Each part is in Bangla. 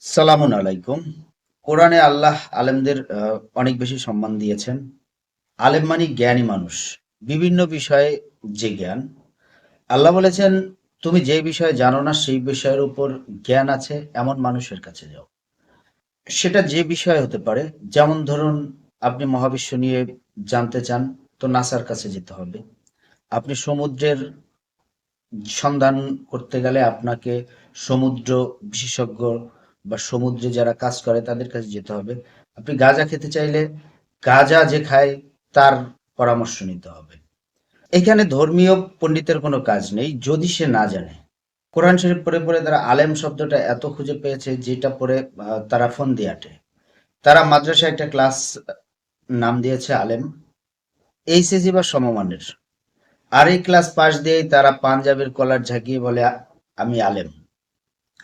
সালামুন আলাইকুম। কোরআনে আল্লাহ আলেমদের অনেক বেশি সম্মান দিয়েছেন। আলেম মানে জ্ঞানী মানুষ, বিভিন্ন বিষয়ে যে জ্ঞান। আল্লাহ বলেছেন, তুমি যে বিষয়ে জানো না, সেই বিষয়ের উপর জ্ঞান আছে, এমন মানুষের কাছে যাও। সেটা যে বিষয় হতে পারে, যেমন ধরুন আপনি মহাবিশ্ব নিয়ে জানতে চান, তো নাসার কাছে যেতে হবে। আপনি সমুদ্রের সন্ধান করতে গেলে আপনাকে সমুদ্র বিশেষজ্ঞ বা সমুদ্রে যারা কাজ করে তাদের কাছে যেতে হবে। আপনি গাঁজা খেতে চাইলে গাঁজা যে খায় তার পরামর্শ নিতে হবে। এখানে ধর্মীয় পণ্ডিতের কোনো কাজ নেই, যদি সে না জানে। কোরআন শরীফ পড়ে পড়ে তারা আলেম শব্দটা এত খুঁজে পেয়েছে যেটা পড়ে তারা ফোন দিয়ে আটে। তারা মাদ্রাসায় একটা ক্লাস নাম দিয়েছে আলেম। এইচএসি বা সমমানের। আর এই ক্লাস পাশ দিয়েই তারা পাঞ্জাবের কলার ঝাঁকিয়ে বলে, আমি আলেম।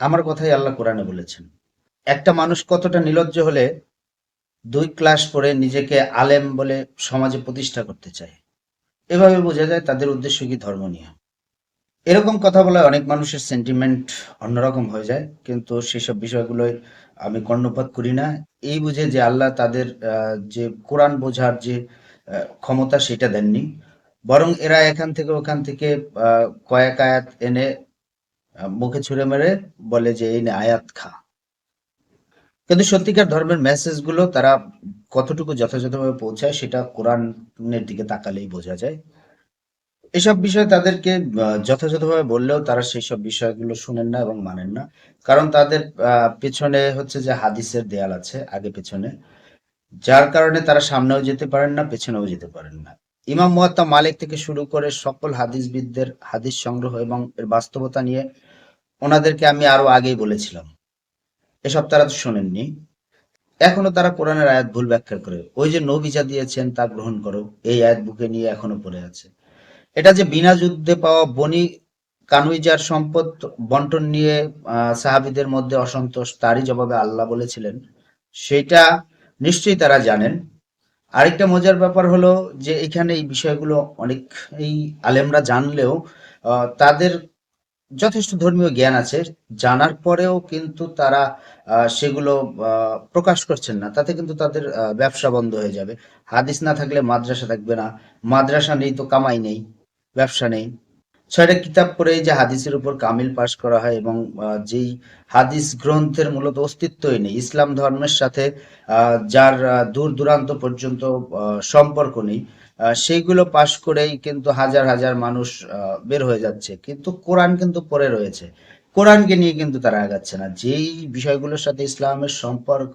আমার কথাই আল্লাহ কোরআনে বলেছেন। একটা মানুষ কতটা নিলজ্জ হলে দুই ক্লাস পড়ে নিজেকে আলেম বলে সমাজে প্রতিষ্ঠা করতে চায়। এভাবে বোঝা যায় তাদের উদ্দেশ্য কি ধর্ম নিয়ে এরকম কথা বলে অনেক মানুষের সেন্টিমেন্ট অন্যরকম হয়ে যায়, কিন্তু সেসব বিষয়গুলোই আমি কর্ণপাত করি না। এই বুঝে যে আল্লাহ তাদের যে কোরআন বোঝার যে ক্ষমতা সেটা দেননি। বরং এরা এখান থেকে ওখান থেকে কয়েক আয়াত এনে মুখে ছুঁড়ে মেরে বলে যে, এই আয়াত খা। কিন্তু সত্যিকার ধর্মের মেসেজগুলো তারা কতটুকু যথাযথভাবে পৌঁছায় সেটা কোরআনের দিকে তাকালেই বোঝা যায়। এসব বিষয়ে তাদেরকে যথাযথভাবে বললেও তারা সেই সব বিষয়গুলো শুনেন না এবং মানেন না। কারণ তাদের পেছনে হচ্ছে যে হাদিসের দেয়াল আছে, আগে পেছনে। যার কারণে তারা সামনেও যেতে পারেন না, পেছনেও যেতে পারেন না। ইমাম মুয়াত্তা মালিক থেকে শুরু করে সকল হাদিসবিদদের হাদিস সংগ্রহ এবং এর বাস্তবতা নিয়ে ওনাদেরকে আমি আরও আগেই বলেছিলাম। এসব তারা তো শোনেননি। এখনও তারা কোরআনের আয়াত ভুল ব্যাখ্যা করে। ওই যে নবী যা দিয়েছেন তা গ্রহণ করো, এই আয়াত বুকে নিয়ে এখনও পড়ে আছে। এটা যে বিনা যুদ্ধে পাওয়া বনি কানুইজার সম্পদ বন্টন নিয়ে সাহাবীদের মধ্যে অসন্তোষ, তারই জবাবে আল্লাহ বলেছিলেন। সেটা নিশ্চয়ই তারা জানেন। আরেকটা মজার ব্যাপার হলো যে এখানে এই বিষয়গুলো অনেক, এই আলেমরা জানলেও তাদের যথেষ্ট ধর্মীয় জ্ঞান আছে। জানার পরেও কিন্তু তারা সেগুলো প্রকাশ করছেন না। তাতে কিন্তু তাদের ব্যবসা বন্ধ হয়ে যাবে। হাদিস না থাকলে মাদ্রাসা থাকবে না। মাদ্রাসা নেই তো কামাই নেই। ব্যবসা নেই। ছয়টা কিতাব পড়ে যে হাদিসের উপর কামিল পাশ করা হয় এবং যেই হাদিস গ্রন্থের মূলত অস্তিত্বই নেই। ইসলাম ধর্মের সাথে যার দূর দূরান্ত পর্যন্ত সম্পর্ক নেই সেইগুলো পাশ করেই কিন্তু হাজার হাজার মানুষ বের হয়ে যাচ্ছে। কিন্তু কোরআন কিন্তু পড়ে রয়েছে। কোরআনকে নিয়ে কিন্তু তারা আগাচ্ছে না। যেই বিষয়গুলোর সাথে ইসলামের সম্পর্ক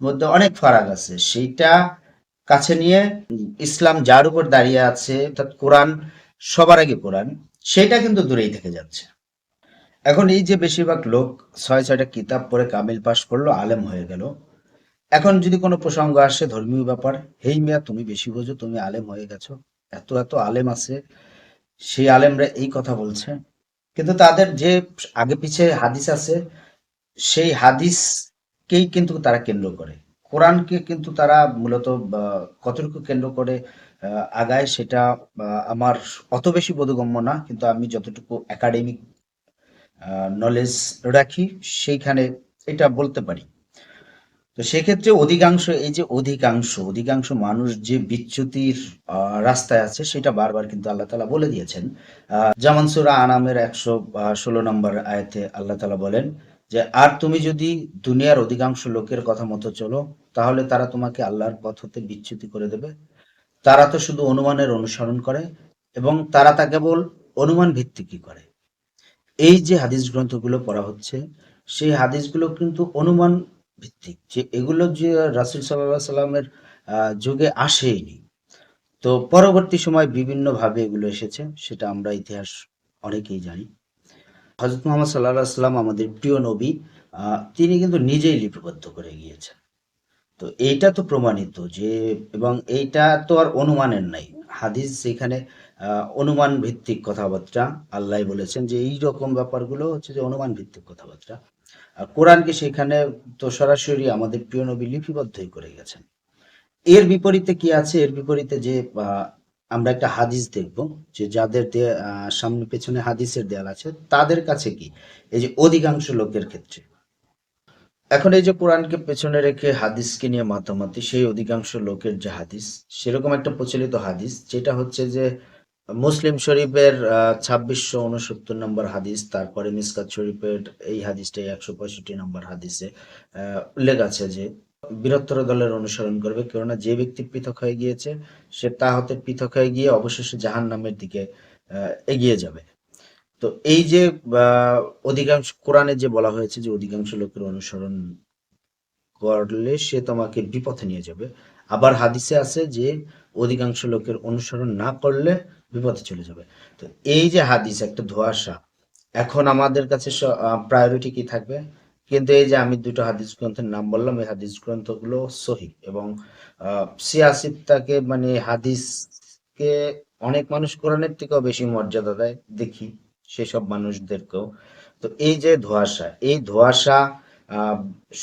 মধ্যে অনেক ফারাক আছে, সেইটা কাছে নিয়ে ইসলাম যার উপর দাঁড়িয়ে আছে, অর্থাৎ কোরআন সবার আগে কোরআন, সেটা কিন্তু দূরেই থেকে যাচ্ছে। এখন এই যে বেশিরভাগ লোক ছয়, ছয়টা কিতাব পড়ে কামিল পাশ করল, আলেম হয়ে গেল। এখন যদি কোনো প্রসঙ্গ আসে, ধর্মীয় ব্যাপার, হেই মিয়া, তুমি বেশি বোঝো, তুমি আলেম হয়ে গেছো, এত এত আলেম আছে, সেই আলেমরা এই কথা বলছে। কিন্তু তাদের যে আগে পিছে হাদিস আছে, সেই হাদিসকেই কিন্তু তারা কেন্দ্র করে। কোরআনকে কিন্তু তারা মূলত কতটুকু কেন্দ্র করে আগায় সেটা আমার অত বেশি বোধগম্য না, কিন্তু আমি যতটুকু একাডেমিক নলেজ রাখি, সেইখানে এটা বলতে পারি। তো সেক্ষেত্রে অধিকাংশ, এই যে অধিকাংশ অধিকাংশ মানুষ যে বিচ্যুতির রাস্তায় আছে, সেটা বারবার কিন্তু আল্লাহ তালা বলে দিয়েছেন। যেমন সুরা আনামের একশো ষোলো নম্বর আয়তে আল্লাহ তালা বলেন যে, আর তুমি যদি দুনিয়ার অধিকাংশ লোকের কথা মতো চলো, তাহলে তারা তোমাকে আল্লাহর পথ হতে বিচ্যুতি করে দেবে। তারা তো শুধু অনুমানের অনুসরণ করে এবং তারা তা কেবল অনুমান ভিত্তিকই করে। এই যে হাদিস গ্রন্থগুলো পড়া হচ্ছে, সেই হাদিসগুলো কিন্তু অনুমান ভিত্তিক, যে এগুলো যে রাসুল সাল্লামের যুগে আসেইনি। তো পরবর্তী সময় বিভিন্ন ভাবে এগুলো এসেছে, সেটা আমরা ইতিহাস অনেকেই জানি। হজরত মোহাম্মদ সাল্লাহ সাল্লাম আমাদের প্রিয় নবী তিনি কিন্তু নিজেই লিপিবদ্ধ করে গিয়েছেন। তো এইটা তো প্রমাণিত যে, এবং এইটা তো আর অনুমানের নাই। হাদিস সেখানে অনুমান ভিত্তিক কথাবার্তা আল্লাহ বলেছেন যে এই রকম ব্যাপারগুলো হচ্ছে যে অনুমান ভিত্তিক কথাবার্তা। আর কোরআনকে সেখানে তো সরাসরি আমাদের প্রিয় নবী লিপিবদ্ধই করে গেছেন। এর বিপরীতে কি আছে? এর বিপরীতে যে আমরা একটা হাদিস দেখব যে, যাদের সামনে পেছনে হাদিসের দেয়াল আছে, তাদের কাছে কি? এই যে, অধিকাংশ লোকের ক্ষেত্রে। এখন এই যে কোরআনকে পেছনে রেখে হাদিসকে নিয়ে মাতামাতি, সেই অধিকাংশ লোকের যে হাদিস, সেরকম একটা প্রচলিত হাদিস, যেটা হচ্ছে যে মুসলিম শরীফের ছাব্বিশশো উনসত্তর নম্বর হাদিস, তারপরে মিসকাত শরীফের এই হাদিসটাই একশো পঁয়ষট্টি নম্বর হাদিসে উল্লেখ আছে যে বৃহত্তর দলের অনুসরণ করবে, কেননা যে ব্যক্তি পৃথক হয়ে গিয়েছে, সে তা হতে পৃথক হয়ে গিয়ে অবশেষে জাহান নামের দিকে এগিয়ে যাবে। তো এই যে অধিকাংশ কোরআনে যে বলা হয়েছে যে অধিকাংশ লোকের অনুসরণ করলে সে তোমাকে বিপথে নিয়ে যাবে। আবার হাদিসে আছে যে অধিকাংশ লোকের অনুসরণ না করলে বিপথে চলে যাবে। তো এই যে হাদিস একটা ধোঁয়াশা, এখন আমাদের কাছে প্রায়োরিটি কি থাকবে? কিন্তু এই যে আমি দুটো হাদিস গ্রন্থের নাম বললাম, এই হাদিস গ্রন্থগুলো সহি এবং সিয়াসিত্তাকে মানে হাদিসকে অনেক মানুষ কোরআনের থেকেও বেশি মর্যাদা দেয়, দেখি। সেসব মানুষদেরকেও। তো এই যে ধোঁয়াশা, এই ধোঁয়াশা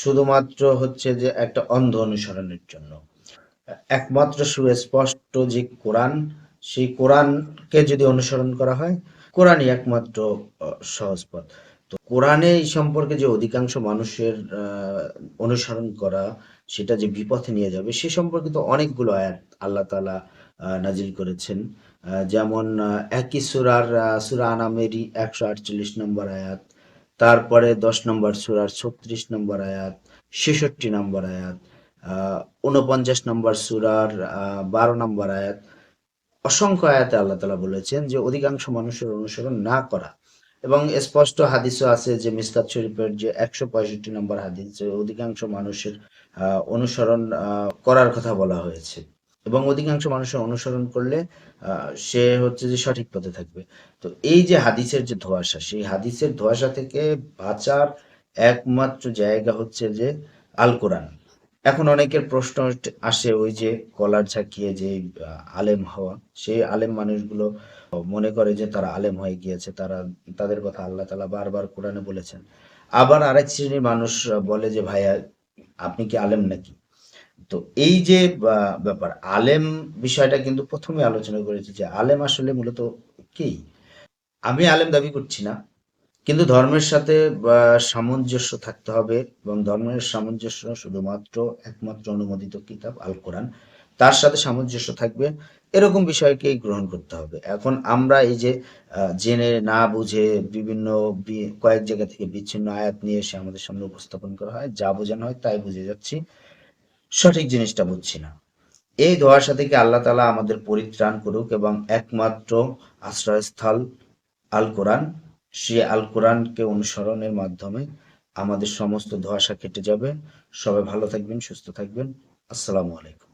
শুধুমাত্র হচ্ছে যে একটা অন্ধ অনুসরণের জন্য। একমাত্র সুস্পষ্ট যে কোরআন, সেই কোরআনকে যদি অনুসরণ করা হয়, কোরআনই একমাত্র সহজ পথ। তো কোরআনে এই সম্পর্কে যে অধিকাংশ মানুষের অনুসরণ করা, সেটা যে বিপথে নিয়ে যাবে, সে সম্পর্কে তো অনেকগুলো আয়াত আল্লাহ তালা নাজিল করেছেন। যেমন একই সুরার সুরা আনামেরই একশো আটচল্লিশ নম্বর আয়াত, তারপরে দশ নম্বর সুরার ছত্রিশ নম্বর আয়াত, ছেষট্টি নম্বর আয়াত উনপঞ্চাশ নম্বর সুরার বারো নম্বর আয়াত। অসংখ্য আয়াতে আল্লাহ তালা বলেছেন যে অধিকাংশ মানুষের অনুসরণ না করা। এবং স্পষ্ট হাদিসও আছে যে মিসকাত শরীফের যে একশো পঁয়ষট্টি নম্বর হাদিস অধিকাংশ মানুষের অনুসরণ করার কথা বলা হয়েছে। এবং অধিকাংশ মানুষের অনুসরণ করলে সে হচ্ছে যে সঠিক পথে থাকবে। তো এই যে হাদিসের যে ধোঁয়াশা, সেই হাদিসের ধোঁয়াশা থেকে বাঁচার একমাত্র জায়গা হচ্ছে যে আল কোরআন এখন অনেকের প্রশ্ন আসে ওই যে কলার ঝাঁকিয়ে যে আলেম হওয়া, সেই আলেম মানুষগুলো মনে করে যে তারা আলেম হয়ে গিয়েছে, তারা, তাদের কথা আল্লাহ তালা বারবার কোরআনে বলেছেন। আবার আরেক শ্রেণির মানুষ বলে যে, ভাইয়া, আপনি কি আলেম নাকি? তো এই যে ব্যাপার, আলেম বিষয়টা কিন্তু প্রথমে আলোচনা করেছি যে আলেম আসলে মূলত কি? আমি আলেম দাবি করছি না, কিন্তু ধর্মের সাথে সামঞ্জস্য থাকতে হবে এবং ধর্মের সামঞ্জস্য শুধুমাত্র একমাত্র অনুমোদিত কিতাব আল কোরআন তার সাথে সামঞ্জস্য থাকবে, এরকম বিষয়কেই গ্রহণ করতে হবে। এখন আমরা এই যে জেনে না বুঝে বিভিন্ন কয়েক জায়গা থেকে বিচ্ছিন্ন আয়াত নিয়ে এসে আমাদের সামনে উপস্থাপন করা হয়, যা বোঝানো হয় তাই বুঝে যাচ্ছি। সঠিক জিনিসটা বুঝছি না। এই ধোঁয়াশা থেকে আল্লাহ তালা আমাদের পরিত্রাণ করুক এবং একমাত্র আশ্রয়স্থল আল কোরআন সে আল কোরআনকে অনুসরণের মাধ্যমে আমাদের সমস্ত ধোয়াশা কেটে যাবে। সবাই ভালো থাকবেন, সুস্থ থাকবেন। আসসালামু আলাইকুম।